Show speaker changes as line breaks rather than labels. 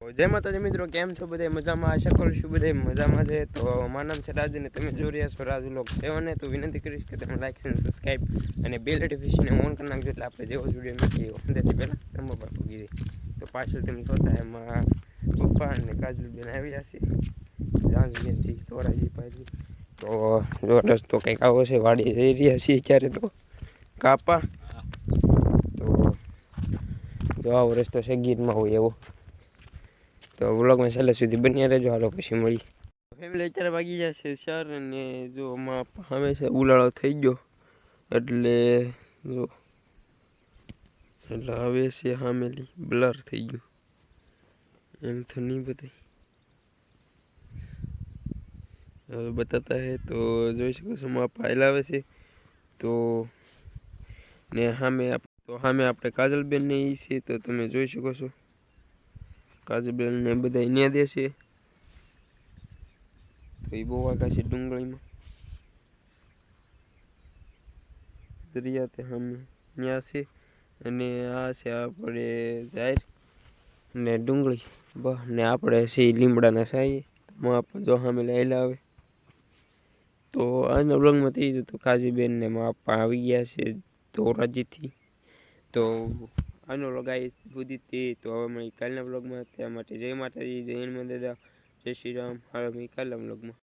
જય માતાજી મિત્રો, કેમ છો બધા મજામાં? આશા કરું છું બધા મજામાં છે. તો મારું છે રાજ અને તમે જોઈ રહ્યા છો રાજુ લોક સેવન તો વિનંતી કરીશ કે તમે લાઇક અને સબસ્ક્રાઈબ અને બે નોટિફિકેશન ઓન કરી નાખજો એટલે આપણે જેવો વીડિયો મૂકીએ અંદરથી પહેલાં નંબર પર પૂગી દઈએ તો પાછળ તમે જોતા એમાં પપ્પા અને કાજલબેન આવ્યા છે. ઝાંઝમેરથી ધોરાજી પાછી. તો જો રસ્તો કંઈક આવો છે, વાડી જઈ રહ્યા છીએ ક્યારે તો. કાપા. તો જો આવો રસ્તો છે, ગીરમાં હોય એવો. તો વ્લોગમાં છેલ્લે સુધી બન્યા રહેજો. હાલો પછી મળી ફેમિલી અત્યારે વાગી ગયા છે ચાર અને જો આમાં હવે છે ઉલાળો થઈ ગયો. એટલે જો એટલે હવે છે હામેલી બ્લર થઈ ગયું. એમ તો નહીં બતાય હવે બતાતા હે તો જોઈ શકો છો માં ફાઇલ આવે છે. તો ને સામે તો સામે આપણે કાજલબેન ને એ છે તો તમે જોઈ શકો છો. કાજલબેન ને બધા અહીંયા દેશે તો એ બહુ આગા છે ડુંગળીમાં. દરિયા તે સામે ત્યાં છે અને આ છે આપણે જાહેર ને ડુંગળી. બહ, ને આપણે છે લીમડાના સાઈએ. માપ આપણે જો સામે લાયેલા આવે. તો આજના બ્લોગમાં થઈ જતું કાજીબેન ને માપા આવી ગયા છે ધોરાજીથી. તો આનો વ્લોગ સુધી તે તો હવે મળી કાલના વ્લોગમાં ત્યાં માટે જય માતાજી, જય હનુમાન દાદા જય શ્રી રામ. હવે મળી કાલના વ્લોગમાં